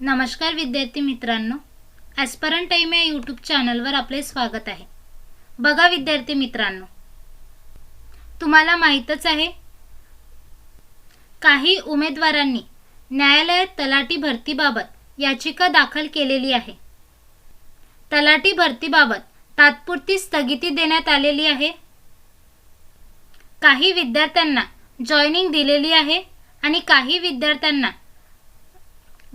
नमस्कार विद्यार्थी मित्रांनो ॲस्परन टाईम या यूट्यूब चॅनलवर आपले स्वागत आहे. बघा विद्यार्थी मित्रांनो तुम्हाला माहीतच आहे काही उमेदवारांनी न्यायालयात तलाठी भरतीबाबत याचिका दाखल केलेली आहे. तलाठी भरतीबाबत तात्पुरती स्थगिती देण्यात आलेली आहे. काही विद्यार्थ्यांना जॉईनिंग दिलेली आहे आणि काही विद्यार्थ्यांना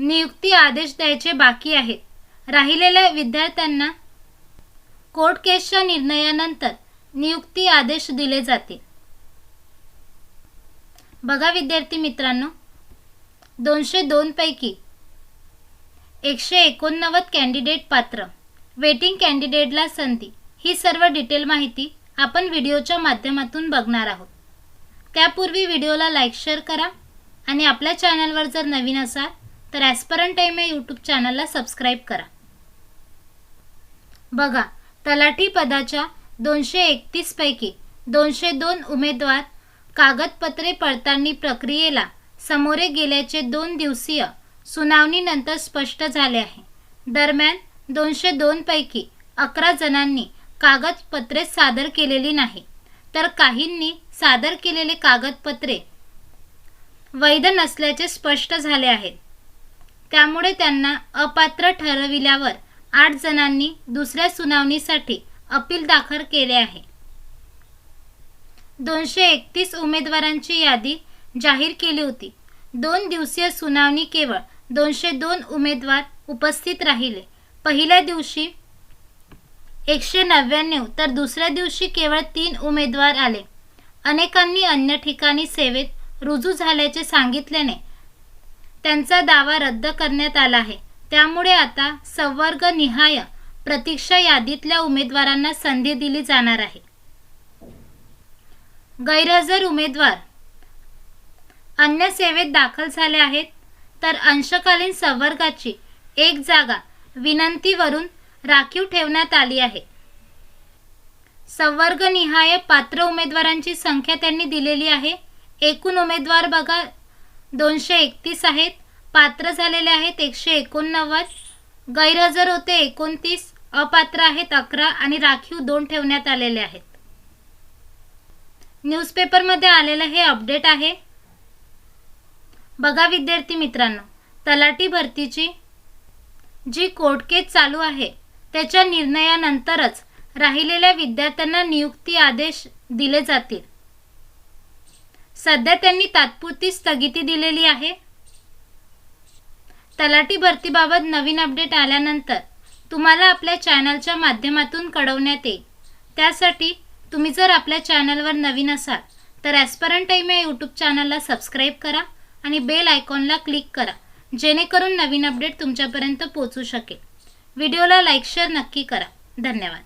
नियुक्ती आदेश द्यायचे बाकी आहेत. राहिलेल्या विद्यार्थ्यांना कोर्ट केसच्या निर्णयानंतर नियुक्ती आदेश दिले जातील बघा विद्यार्थी मित्रांनो दोनशे दोनपैकी एकशे एकोणनव्वद कॅन्डिडेट पात्र. वेटिंग कॅन्डिडेटला संधी. ही सर्व डिटेल माहिती आपण व्हिडिओच्या माध्यमातून बघणार आहोत. त्यापूर्वी व्हिडिओला लाईक शेअर करा आणि आपल्या चॅनलवर जर नवीन असाल तर ॲस्परंट टाईम या यूट्यूब चॅनलला सबस्क्राईब करा. बघा तलाठी पदाच्या दोनशे एकतीसपैकी दोनशे दोन उमेदवार कागदपत्रे पडताळणी प्रक्रियेला समोरे गेल्याचे दोन दिवसीय सुनावणीनंतर स्पष्ट झाले आहे. दरम्यान दोनशे दोनपैकी अकरा जणांनी कागदपत्रे सादर केलेली नाही. तर काहींनी सादर केलेले कागदपत्रे वैध नसल्याचे स्पष्ट झाले आहेत. त्यामुळे त्यांना अपात्र ठरविल्यावर आठ जणांनी दुसऱ्या सुनावणीसाठी अपील दाखल केले आहे. दोनशे एकतीस उमेदवारांची यादी जाहीर केली होती. दोन दिवसीय सुनावणी केवळ दोनशे दोन उमेदवार उपस्थित राहिले. पहिल्या दिवशी एकशे नव्याण्णव तर दुसऱ्या दिवशी केवळ तीन उमेदवार आले. अनेकांनी अन्य ठिकाणी सेवेत रुजू झाल्याचे सांगितल्याने त्यांचा दावा रद्द करण्यात आला आहे. त्यामुळे आता संवर्ग निहाय प्रतीक्षा यादीतल्या उमेदवारांना संधी दिली जाणार आहे. गैरहजर उमेदवार. अन्य सेवेत दाखल झाले आहेत तर अंशकालीन संवर्गाची एक जागा विनंतीवरून राखीव ठेवण्यात आली आहे. संवर्ग निहाय पात्र उमेदवारांची संख्या त्यांनी दिलेली आहे. एकूण उमेदवार बघा दोनशे एकतीस आहेत. पात्र झालेले आहेत. एकशे एकोणनव्वद. गैरहजर होते एकोणतीस. अपात्र आहेत अकरा आणि राखीव दोन ठेवण्यात आलेले आहेत. न्यूजपेपरमध्ये आलेलं हे अपडेट आहे. बघा विद्यार्थी मित्रांनो तलाठी भरतीची जी कोर्ट केस चालू आहे त्याच्या निर्णयानंतरच राहिलेल्या विद्यार्थ्यांना नियुक्ती आदेश दिले जातील. सध्या त्यांनी तात्पुरती स्थगिती दिलेली आहे. तलाठी भरतीबाबत नवीन अपडेट आल्यानंतर तुम्हाला आपल्या चॅनलच्या माध्यमातून कळवण्यात येईल. त्यासाठी तुम्ही जर आपल्या चॅनलवर नवीन असाल तर ॲस्परंट टाईम या यूट्यूब चॅनलला सबस्क्राईब करा आणि बेल आयकॉनला क्लिक करा जेणेकरून नवीन अपडेट तुमच्यापर्यंत पोचू शकेल. व्हिडिओला लाईक शेअर नक्की करा. धन्यवाद.